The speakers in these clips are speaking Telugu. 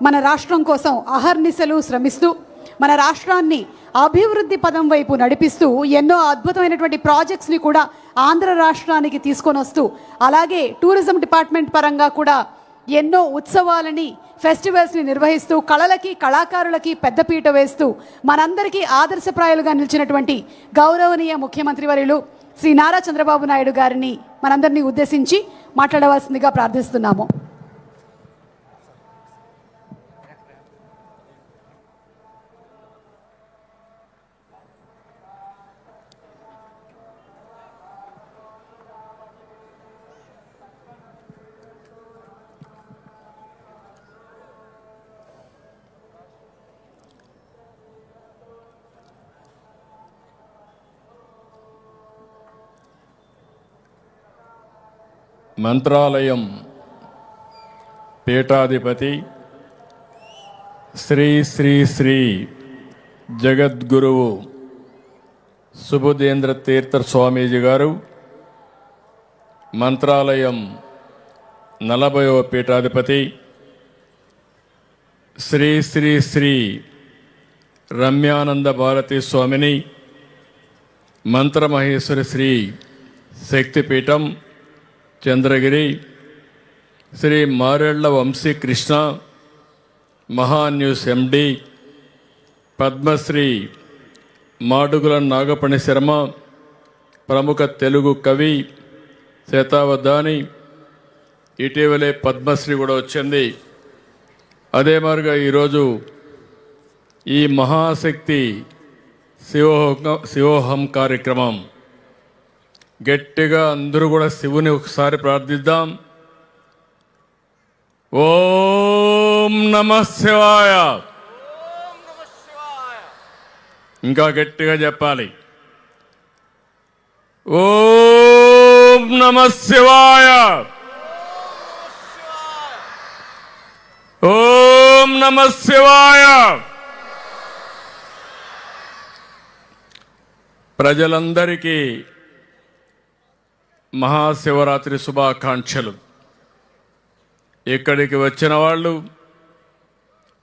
మన రాష్ట్రం కోసం అహర్నిశలు శ్రమిస్తూ మన రాష్ట్రాన్ని అభివృద్ధి పదం వైపు నడిపిస్తూ ఎన్నో అద్భుతమైనటువంటి ప్రాజెక్ట్స్ని కూడా ఆంధ్ర రాష్ట్రానికి తీసుకొని వస్తూ అలాగే టూరిజం డిపార్ట్మెంట్ పరంగా కూడా ఎన్నో ఉత్సవాలని ఫెస్టివల్స్ని నిర్వహిస్తూ కళలకి కళాకారులకి పెద్దపీట వేస్తూ మనందరికీ ఆదర్శప్రాయాలుగా నిలిచినటువంటి గౌరవనీయ ముఖ్యమంత్రి వర్యులు శ్రీ నారా చంద్రబాబు నాయుడు గారిని మనందరినీ ఉద్దేశించి మాట్లాడవలసిందిగా ప్రార్థిస్తున్నాము. మంత్రాలయం పీఠాధిపతి శ్రీ శ్రీ శ్రీ జగద్గురువు సుబుధేంద్ర తీర్థ స్వామీజీ గారు మంత్రాలయం నలభైవ పీఠాధిపతి శ్రీ శ్రీ శ్రీ రమ్యానంద భారతి స్వామిని మంత్రమహేశ్వరి శ్రీ శక్తిపీఠం చంద్రగిరి శ్రీ మారెళ్ళ వంశీ కృష్ణ మహాన్యూస్ ఎండి పద్మశ్రీ మాడుగుల నాగపణి శర్మ ప్రముఖ తెలుగు కవి శతావధాని ఇటీవలే పద్మశ్రీ కూడా వచ్చింది అదే మారుగా ఈరోజు ఈ మహాశక్తి శివోహం శివోహం కార్యక్రమం గట్టిగా అందరూ కూడా శివుని ఒకసారి ప్రార్థిద్దాం. ఓం నమ శివాయ. ఇంకా గట్టిగా చెప్పాలి. ఓం నమ శివాయ. ఓం నమ శివాయ. ప్రజలందరికీ మహాశివరాత్రి శుభాకాంక్షలు. ఇక్కడికి వచ్చిన వాళ్ళు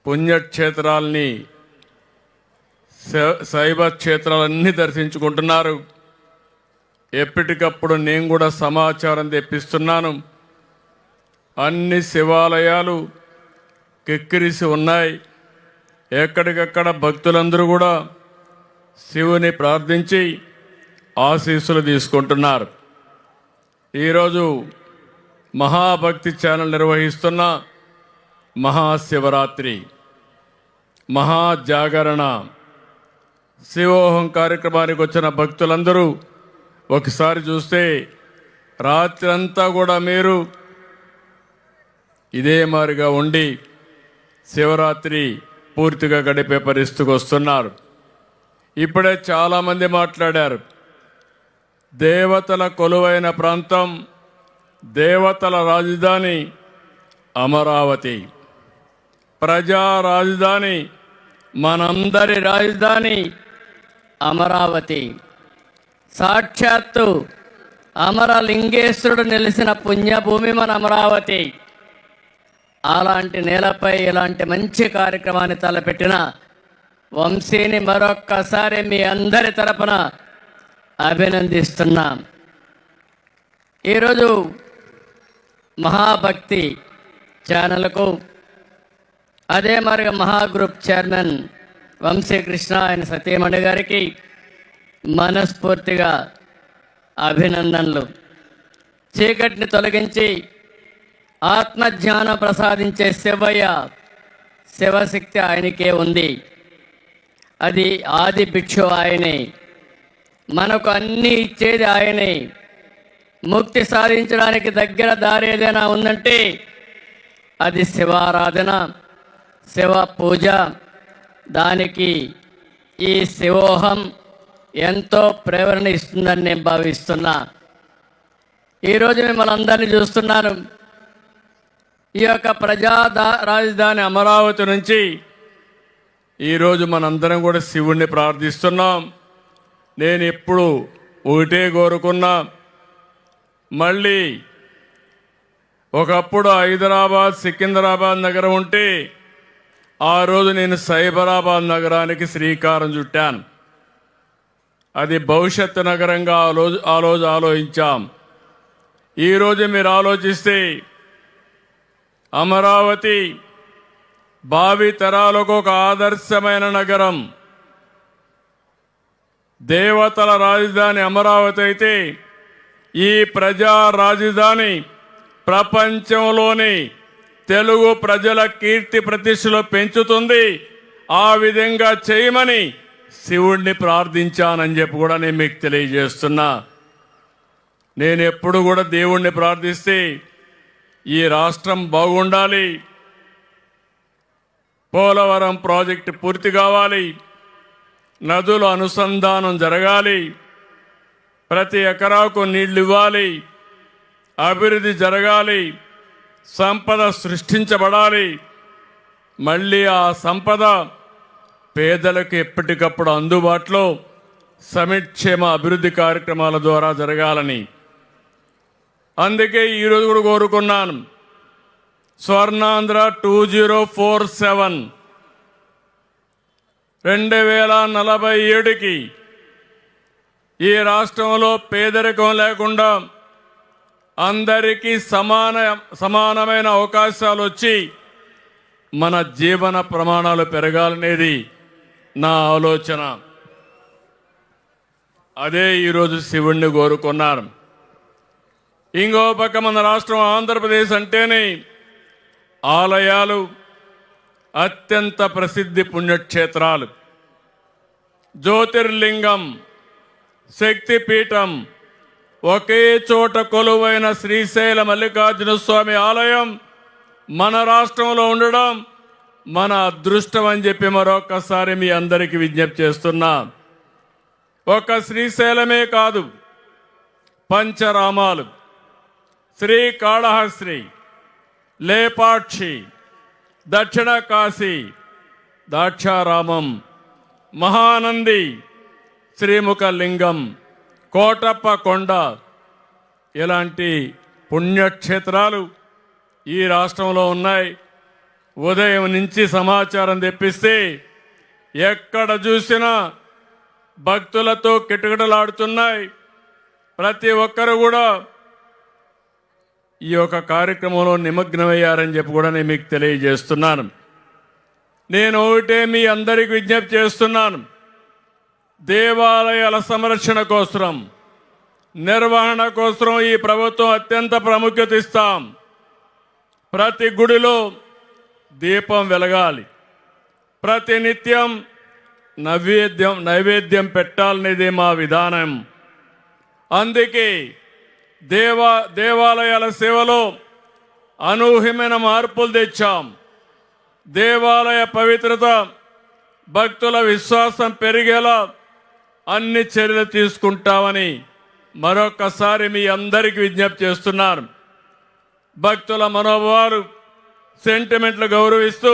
పుణ్యక్షేత్రాల్ని శైవ క్షేత్రాలన్నీ దర్శించుకుంటున్నారు. ఎప్పటికప్పుడు నేను కూడా సమాచారం తెప్పిస్తున్నాను. అన్ని శివాలయాలు కిక్కిరిసి ఉన్నాయి. ఎక్కడికక్కడ భక్తులందరూ కూడా శివుని ప్రార్థించి ఆశీస్సులు తీసుకుంటున్నారు. ఈరోజు మహాభక్తి ఛానల్ నిర్వహిస్తున్న మహాశివరాత్రి మహాజాగరణ శివోహం కార్యక్రమానికి వచ్చిన భక్తులందరూ ఒకసారి చూస్తే రాత్రంతా కూడా మీరు ఇదే మారిగా ఉండి శివరాత్రి పూర్తిగా గడిపే పరిస్థితికి వస్తున్నారు. ఇప్పుడే చాలామంది మాట్లాడారు. దేవతల కొలువైన ప్రాంతం దేవతల రాజధాని అమరావతి. ప్రజా రాజధాని మనందరి రాజధాని అమరావతి. సాక్షాత్తు అమరలింగేశ్వరుడు నిలిచిన పుణ్యభూమి మన అమరావతి. అలాంటి నేలపై ఇలాంటి మంచి కార్యక్రమాన్ని తలపెట్టిన వంశీని మరొక్కసారి మీ అందరి తరపున అభినందిస్తున్నాం. ఈరోజు మహాభక్తి ఛానల్కు అదే మరి మహాగ్రూప్ చైర్మన్ వంశీకృష్ణ ఆయన సతీమణి గారికి మనస్ఫూర్తిగా అభినందనలు. చీకటిని తొలగించి ఆత్మజ్ఞానం ప్రసాదించే శివయ్య శివశక్తి ఆయనకే ఉంది. అది ఆది భిక్షు ఆయనే. మనకు అన్నీ ఇచ్చేది ఆయనే. ముక్తి సాధించడానికి దగ్గర దారి ఏదైనా ఉందంటే అది శివారాధన శివ పూజ. దానికి ఈ శివోహం ఎంతో ప్రేరణ ఇస్తుందని నేను భావిస్తున్నా. ఈరోజు మిమ్మల్ని అందరినీ చూస్తున్నాను. ఈ యొక్క ప్రజాదా రాజధాని అమరావతి నుంచి ఈరోజు మనందరం కూడా శివుణ్ణి ప్రార్థిస్తున్నాం. నేను ఎప్పుడు ఒకటే కోరుకున్నా మళ్ళీ ఒకప్పుడు హైదరాబాద్ సికింద్రాబాద్ నగరం ఉంటే ఆ రోజు నేను సైబరాబాద్ నగరానికి శ్రీకారం చుట్టాను. అది భవిష్యత్తు నగరంగా ఆ రోజు ఆ రోజు ఆలోచించాం. ఈరోజు మీరు ఆలోచిస్తే అమరావతి భావి తరాలకు ఒక ఆదర్శమైన నగరం. దేవతల రాజధాని అమరావతి అయితే ఈ ప్రజా రాజధాని ప్రపంచంలోని తెలుగు ప్రజల కీర్తి ప్రతిష్టలు పెంచుతుంది. ఆ విధంగా చేయమని శివుణ్ణి ప్రార్థించానని చెప్పి కూడా నేను మీకు తెలియజేస్తున్నా. నేను ఎప్పుడు కూడా దేవుణ్ణి ప్రార్థిస్తే ఈ రాష్ట్రం బాగుండాలి. పోలవరం ప్రాజెక్టు పూర్తి కావాలి. నదుల అనుసంధానం జరగాలి. ప్రతి ఎకరాకు నీళ్ళు ఇవ్వాలి అభివృద్ధి జరగాలి. సంపద సృష్టించబడాలి. మళ్ళీ ఆ సంపద పేదలకు ఎప్పటికప్పుడు అందుబాటులో సమిక్షేమ అభివృద్ధి కార్యక్రమాల ద్వారా జరగాలని. అందుకే ఈరోజు కూడా కోరుకున్నాను. Swarnandhra two zero four seven రెండు వేల నలభై ఏడుకి ఈ రాష్ట్రంలో పేదరికం లేకుండా అందరికీ సమాన సమానమైన అవకాశాలు వచ్చి మన జీవన ప్రమాణాలు పెరగాలనేది నా ఆలోచన. అదే ఈరోజు శివుణ్ణి కోరుకున్నారు ఇంకో పక్క మన రాష్ట్రం ఆంధ్రప్రదేశ్ అంటేనే ఆలయాలు అత్యంత ప్రసిద్ధి పుణ్యక్షేత్రాలు. జ్యోతిర్లింగం శక్తిపీఠం ఒకే చోట కొలువైన శ్రీశైల మల్లికార్జున స్వామి ఆలయం మన రాష్ట్రంలో ఉండడం మన అదృష్టం అని చెప్పి మరొకసారి మీ అందరికీ విజ్ఞప్తి చేస్తున్నా. ఒక శ్రీశైలమే కాదు పంచరామాలు. శ్రీకాళహస్త్రి లేపాక్షి దక్షిణ కాశీ దాక్షారామం మహానంది శ్రీముఖలింగం కోటప్ప కొండ ఇలాంటి పుణ్యక్షేత్రాలు ఈ రాష్ట్రంలో ఉన్నాయి. ఉదయం నుంచి సమాచారం తెప్పిస్తే ఎక్కడ చూసినా భక్తులతో కిటకిటలాడుతున్నాయి. ప్రతి ఒక్కరు కూడా ఈ యొక్క కార్యక్రమంలో నిమగ్నమయ్యారని చెప్పి కూడా నేను మీకు తెలియజేస్తున్నాను. నేను ఒకటే మీ అందరికి విజ్ఞప్తి చేస్తున్నాను. దేవాలయాల సంరక్షణ కోసం నిర్వహణ కోసం ఈ ప్రభుత్వం అత్యంత ప్రాముఖ్యత ఇస్తాం. ప్రతి గుడిలో దీపం వెలగాలి. ప్రతి నిత్యం నైవేద్యం నైవేద్యం పెట్టాలనేది మా విధానం. అందుకే దేవా దేవాలయాల సేవలో అనూహ్యమైన మార్పులు తెచ్చాం. దేవాలయ పవిత్రత భక్తుల విశ్వాసం పెరిగేలా అన్ని చర్యలు తీసుకుంటామని మరొకసారి మీ అందరికీ విజ్ఞప్తి చేస్తున్నారు భక్తుల మనోభావాలు సెంటిమెంట్లు గౌరవిస్తూ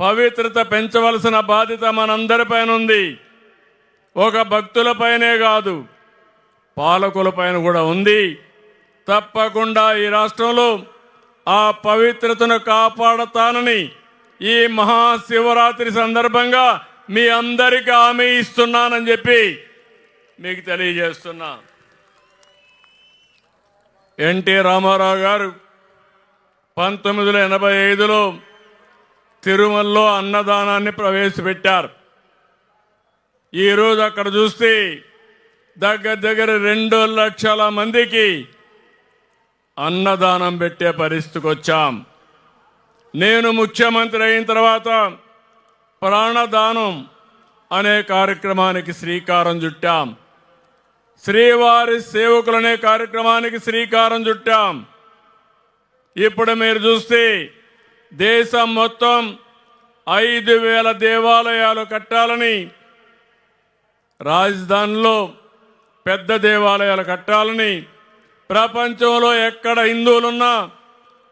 పవిత్రత పెంచవలసిన బాధ్యత మనందరిపైన ఉంది ఒక భక్తులపైనే కాదు పాలకుల పైన కూడా ఉంది. తప్పకుండా ఈ రాష్ట్రంలో ఆ పవిత్రతను కాపాడతానని ఈ మహాశివరాత్రి సందర్భంగా మీ అందరికీ హామీ ఇస్తున్నానని చెప్పి మీకు తెలియజేస్తున్నా. ఎన్టీ రామారావు గారు పంతొమ్మిది వందల ఎనభై ఐదులో తిరుమలలో అన్నదానాన్ని ప్రవేశపెట్టారు. ఈరోజు అక్కడ చూస్తే దగ్గర దగ్గర రెండు లక్షల మందికి అన్నదానం పెట్టే పరిస్థితికి వచ్చాం. నేను ముఖ్యమంత్రి అయిన తర్వాత ప్రాణదానం అనే కార్యక్రమానికి శ్రీకారం చుట్టాం. శ్రీవారి సేవకులనే కార్యక్రమానికి శ్రీకారం చుట్టాం. ఇప్పుడు మీరు చూస్తే దేశం మొత్తం ఐదు వేల దేవాలయాలు కట్టాలని రాజధానిలో పెద్ద దేవాలయాలు కట్టాలని ప్రపంచంలో ఎక్కడ హిందువులున్నా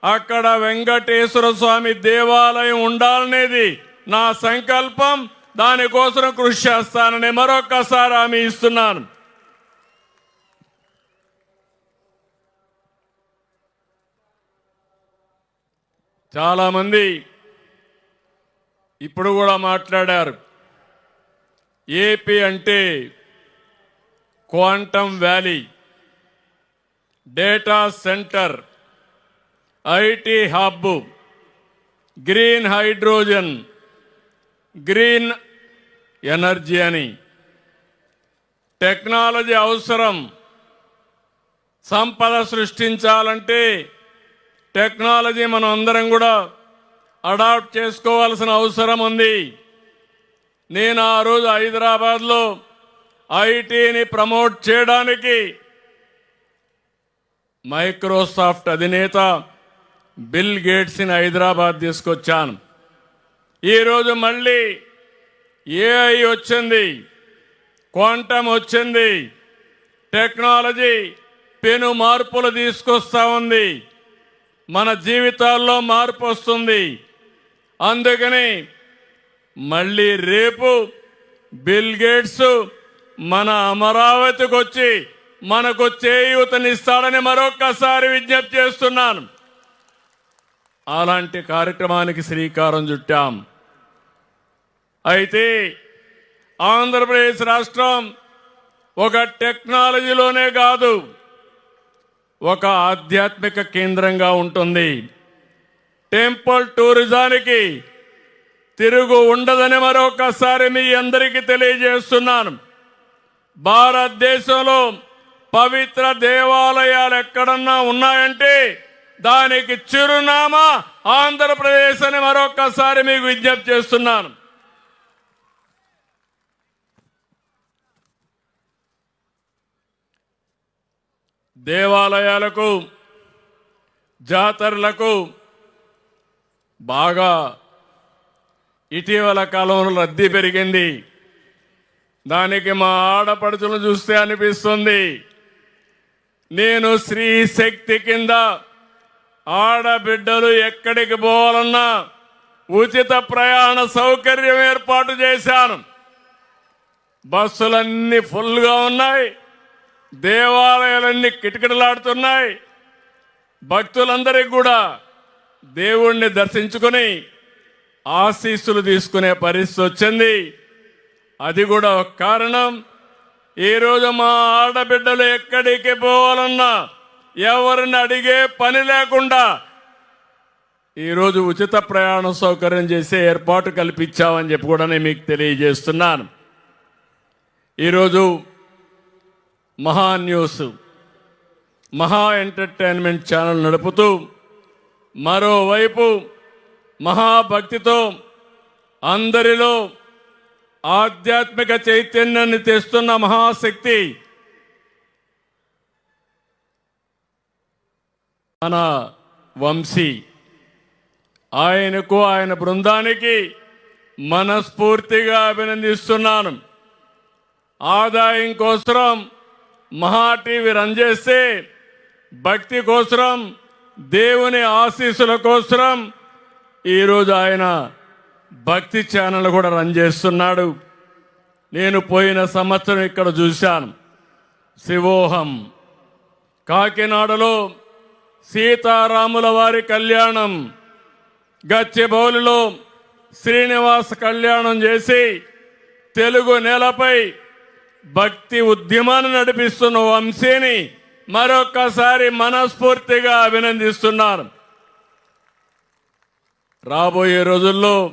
అక్కడ వెంకటేశ్వర స్వామి దేవాలయం ఉండాలనేది నా సంకల్పం. దానికోసం కృషి చేస్తానని మరొక్కసారి హామీ ఇస్తున్నాను. చాలామంది ఇప్పుడు కూడా మాట్లాడారు. ఏపీ అంటే quantum valley data centre IT hub green hydrogen green energy అని. టెక్నాలజీ అవసరం. సంపద సృష్టించాలంటే టెక్నాలజీ మనం అందరం కూడా అడాప్ట్ చేసుకోవాల్సిన అవసరం ఉంది. నేను ఆ రోజు హైదరాబాద్లో ఐటీని ప్రమోట్ చేయడానికి మైక్రోసాఫ్ట్ అధినేత బిల్ గేట్స్ని హైదరాబాద్ తీసుకొచ్చాను. ఈరోజు మళ్ళీ ఏఐ వచ్చింది క్వాంటమ్ వచ్చింది టెక్నాలజీ పెను మార్పులు తీసుకొస్తా ఉంది. మన జీవితాల్లో మార్పు వస్తుంది. అందుకని మళ్ళీ రేపు బిల్ గేట్స్ మన అమరావతికి వచ్చి మనకు చేయూతనిస్తాడని మరొక్కసారి విజ్ఞప్తి చేస్తున్నాను. అలాంటి కార్యక్రమానికి శ్రీకారం చుట్టాం. అయితే ఆంధ్రప్రదేశ్ రాష్ట్రం ఒక టెక్నాలజీలోనే కాదు ఒక ఆధ్యాత్మిక కేంద్రంగా ఉంటుంది. టెంపుల్ టూరిజానికి తిరుగు ఉండదని మరొకసారి మీ అందరికీ తెలియజేస్తున్నాను. భారతదేశంలో పవిత్ర దేవాలయాలు ఎక్కడన్నా ఉన్నాయంటే దానికి చిరునామా ఆంధ్రప్రదేశ్ అని మరొకసారి మీకు విజ్ఞప్తి చేస్తున్నాను. దేవాలయాలకు జాతరలకు బాగా ఇటీవల కాలంలో రద్దీ పెరిగింది. దానికి మా ఆడపడుచులను చూస్తే అనిపిస్తుంది. నేను స్త్రీ శక్తి కింద ఆడబిడ్డలు ఎక్కడికి పోవాలన్నా ఉచిత ప్రయాణ సౌకర్యం ఏర్పాటు చేశాను. బస్సులన్నీ ఫుల్గా ఉన్నాయి. దేవాలయాలన్నీ కిటకిటలాడుతున్నాయి. భక్తులందరికీ కూడా దేవుణ్ణి దర్శించుకుని ఆశీస్సులు తీసుకునే పరిస్థితి వచ్చింది. అది కూడా ఒక కారణం. ఈరోజు మా ఆడబిడ్డలు ఎక్కడికి పోవాలన్నా ఎవరిని అడిగే పని లేకుండా ఈరోజు ఉచిత ప్రయాణ సౌకర్యం చేసే ఏర్పాటు కల్పించామని చెప్పి కూడా నేను మీకు తెలియజేస్తున్నాను. ఈరోజు మహా న్యూస్ మహా ఎంటర్టైన్మెంట్ ఛానల్ నడుపుతూ మరోవైపు మహాభక్తితో అందరిలో ఆధ్యాత్మిక చైతన్యాన్ని తెస్తున్న మహాశక్తి మన వంశీ. ఆయనకు ఆయన బృందానికి మనస్ఫూర్తిగా అభినందిస్తున్నాను. ఆదాయం కోసం మహా టీవీ రన్ చేస్తే భక్తి కోసం దేవుని ఆశీస్సుల కోసం ఈరోజు ఆయన భక్తి ఛానల్ కూడా రన్ చేస్తున్నాడు. నేను పోయిన సంవత్సరం ఇక్కడ చూశాను. శివోహం కాకినాడలో సీతారాముల వారి కళ్యాణం. గచ్చిబౌలిలో శ్రీనివాస కళ్యాణం చేసి తెలుగు నేలపై భక్తి ఉద్యమాన్ని నడిపిస్తున్న వంశీని మరొక్కసారి మనస్ఫూర్తిగా అభినందిస్తున్నారు రాబోయే రోజుల్లో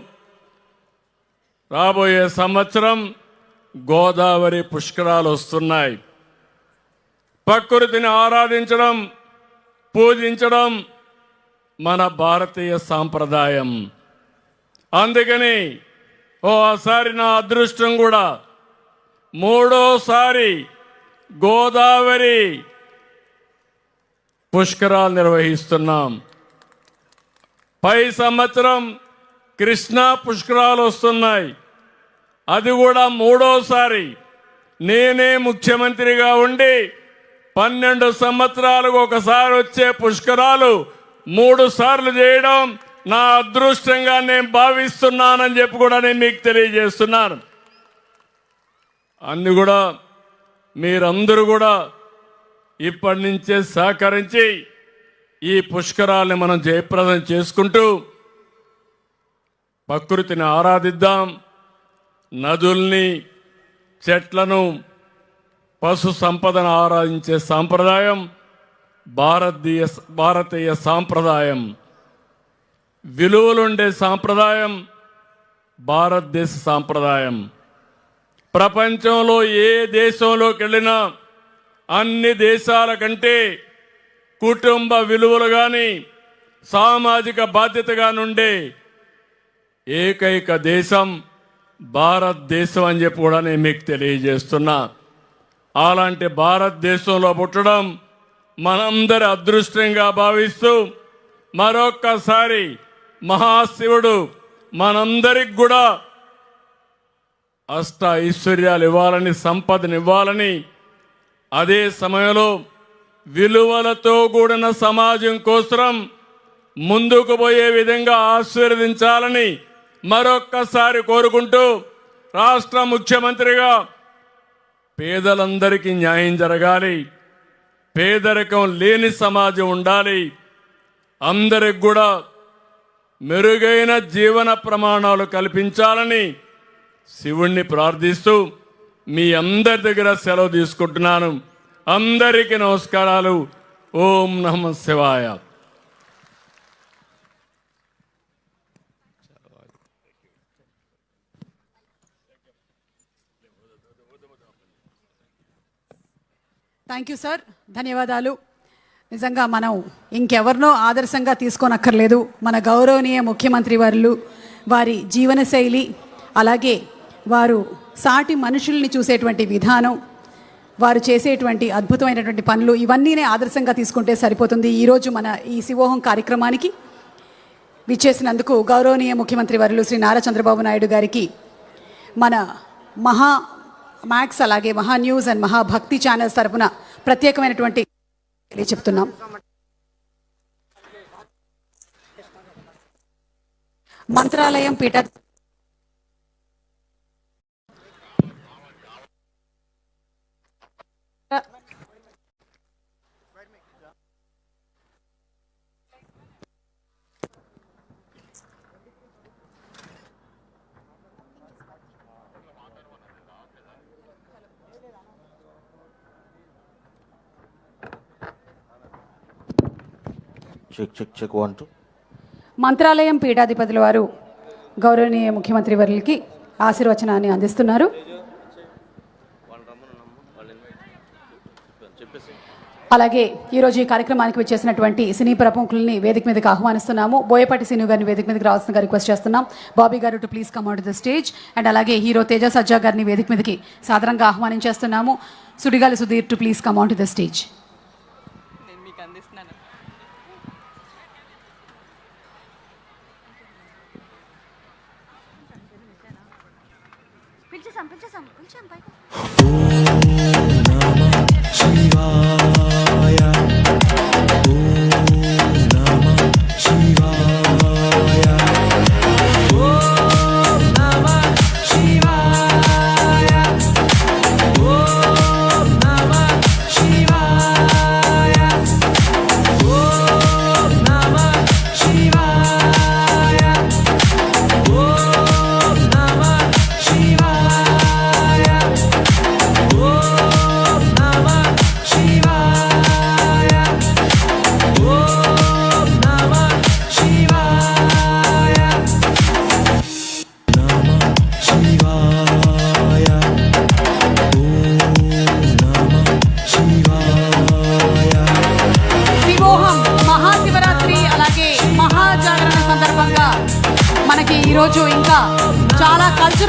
రాబోయే సంవత్సరం గోదావరి పుష్కరాలు వస్తున్నాయి. ప్రకృతిని ఆరాధించడం పూజించడం మన భారతీయ సాంప్రదాయం. అందుకని ఓసారి నా అదృష్టం కూడా మూడోసారి గోదావరి పుష్కరాలు నిర్వహిస్తున్నాం. పై సంవత్సరం కృష్ణా పుష్కరాలు వస్తున్నాయి. అది కూడా మూడోసారి. నేనే ముఖ్యమంత్రిగా ఉండి పన్నెండు సంవత్సరాలకు ఒకసారి వచ్చే పుష్కరాలు మూడు సార్లు చేయడం నా అదృష్టంగా నేను భావిస్తున్నానని చెప్పి కూడా నేను మీకు తెలియజేస్తున్నాను. అన్ని కూడా మీరందరూ కూడా ఇప్పటి నుంచే సహకరించి ఈ పుష్కరాల్ని మనం జయప్రదం చేసుకుంటూ ప్రకృతిని ఆరాధిద్దాం. నదుల్ని చెట్లను పశు సంపదను ఆరాధించే సాంప్రదాయం భారతీయ భారతీయ సాంప్రదాయం. విలువలుండే సాంప్రదాయం భారతదేశ సాంప్రదాయం. ప్రపంచంలో ఏ దేశంలోకి వెళ్ళినా అన్ని దేశాల కంటే కుటుంబ విలువలు కానీ సామాజిక బాధ్యతగా నుండే ఏకైక దేశం భారతదేశం అని చెప్పి కూడా నేను మీకు తెలియజేస్తున్నా. అలాంటి భారతదేశంలో పుట్టడం మనందరి అదృష్టంగా భావిస్తూ మరొక్కసారి మహాశివుడు మనందరికి కూడా అష్ట ఐశ్వర్యాలు ఇవ్వాలని సంపదనివ్వాలని అదే సమయంలో విలువలతో కూడిన సమాజం కోసం ముందుకు పోయే విధంగా ఆశీర్వదించాలని మరొక్కసారి కోరుకుంటూ రాష్ట్ర ముఖ్యమంత్రిగా పేదలందరికీ న్యాయం జరగాలి. పేదరికం లేని సమాజం ఉండాలి. అందరికి కూడా మెరుగైన జీవన ప్రమాణాలు కల్పించాలని శివుణ్ణి ప్రార్థిస్తూ మీ అందరి దగ్గర సెలవు తీసుకుంటున్నాను. అందరికీ నమస్కారాలు. ఓం నమ శివాయ. థ్యాంక్ యూ సార్ ధన్యవాదాలు. నిజంగా మనం ఇంకెవరినో ఆదర్శంగా తీసుకోనక్కర్లేదు. మన గౌరవనీయ ముఖ్యమంత్రి వారు వారి జీవనశైలి అలాగే వారు సాటి మనుషుల్ని చూసేటువంటి విధానం వారు చేసేటువంటి అద్భుతమైనటువంటి పనులు ఇవన్నీనే ఆదర్శంగా తీసుకుంటే సరిపోతుంది. ఈరోజు మన ఈ శివోహం కార్యక్రమానికి విచ్చేసినందుకు గౌరవనీయ ముఖ్యమంత్రి వర్యులు శ్రీ నారా చంద్రబాబు నాయుడు గారికి మన మహా మ్యాక్స్ అలాగే మహా న్యూస్ అండ్ మహాభక్తి ఛానల్స్ తరపున ప్రత్యేకమైనటువంటి చెప్తున్నాం. మంత్రాలయం పీఠ చెక్ చెక్ చెక్ మంత్రాలయం పీఠాధిపతుల వారు గౌరవనీయ ముఖ్యమంత్రి వర్యులకి ఆశీర్వచనాన్ని అందిస్తున్నారు. అలాగే ఈరోజు ఈ కార్యక్రమానికి వచ్చేసినటువంటి సినీ ప్రముఖుల్ని వేదిక మీదకి ఆహ్వానిస్తున్నాము. బోయపాటి సినీ గారిని వేదిక మీదకి రావాల్సిన రిక్వెస్ట్ చేస్తున్నాం. Bobby garu to please come out the stage. And అలాగే హీరో తేజ సజ్జా గారిని వేదిక మీదకి సాధారణంగా ఆహ్వానించేస్తున్నాము. Sudigali Sudheer to please come out the stage. Ooh.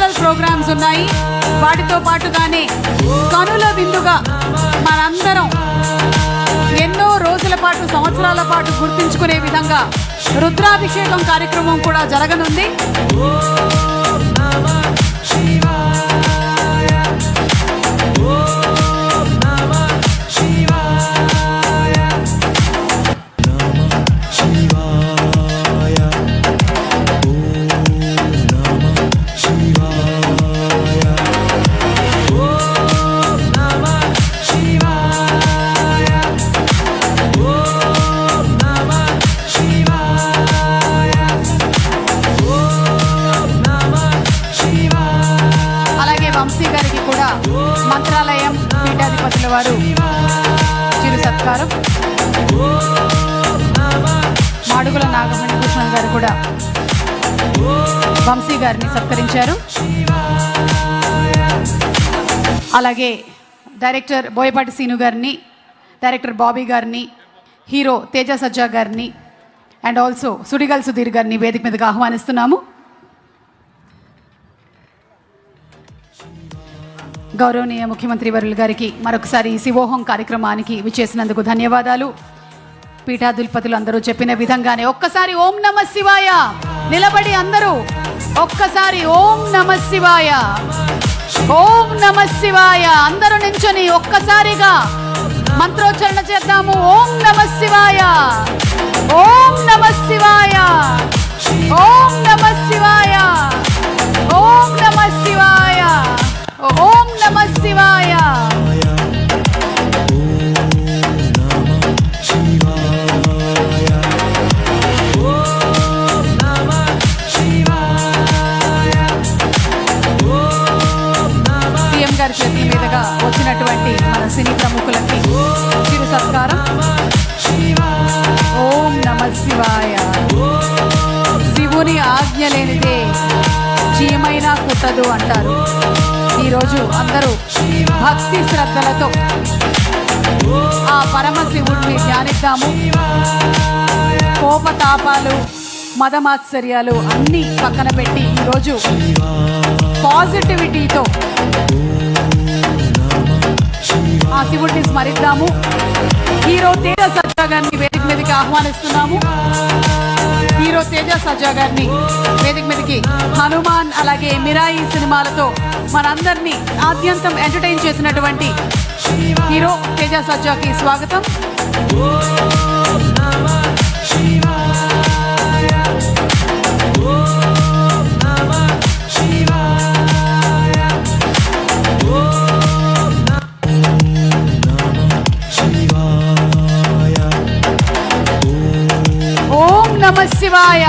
Cultural programmes ఉన్నాయి. వాటితో పాటుగానే కనుల విందుగా మనందరం ఎన్నో రోజుల పాటు సంవత్సరాల పాటు గుర్తించుకునే విధంగా రుద్రాభిషేకం కార్యక్రమం కూడా జరగనుంది. గారిని సత్కరించారు. అలాగే డైరెక్టర్ బోయపాటి సీను గారిని డైరెక్టర్ బాబీ గారిని హీరో తేజ సజ్జా గారిని అండ్ ఆల్సో సుడిగల్ సుధీర్ గారిని వేదిక మీదకి ఆహ్వానిస్తున్నాము. గౌరవనీయ ముఖ్యమంత్రి వరుల గారికి మరొకసారి శివోహం కార్యక్రమానికి విచ్చేసినందుకు ధన్యవాదాలు. పీఠాధిపతులు అందరూ చెప్పిన విధంగానే ఒక్కసారి ఓం నమ శివాయ. నిలబడి అందరూ ఒక్కసారి ఓం నమ శివాయ. ఓం నమ శివాయ. అందరూ నించొని ఒక్కసారిగా మంత్రోచ్చరణ చేద్దాము. ఓం నమ శివాయ. ఓం నమ శివాయ. ఓం నమ శివాయ. ఓం నమ శివాయ. ఓం నమ శివాయ. కాదు అంటారు. ఈరోజు అందరూ భక్తి శ్రద్ధలతో ఆ పరమశివుడిని ధ్యానిద్దాము. కోపతాపాలు మదమాత్సర్యాలు అన్నీ పక్కన పెట్టి ఈరోజు పాజిటివిటీతో ఆ శివుడిని స్మరిద్దాము. హీరో తేజ సత్యాగాన్ని వేదిక మీదకి ఆహ్వానిస్తున్నాము. హీరో తేజ సజ్జా గారిని. వేదిక మీదకి హనుమాన్ అలాగే మిరాయి సినిమాలతో మనందరినీ ఆద్యంతం ఎంటర్టైన్ చేసినటువంటి హీరో తేజ సజ్జాకి స్వాగతం. నమ శివాయ.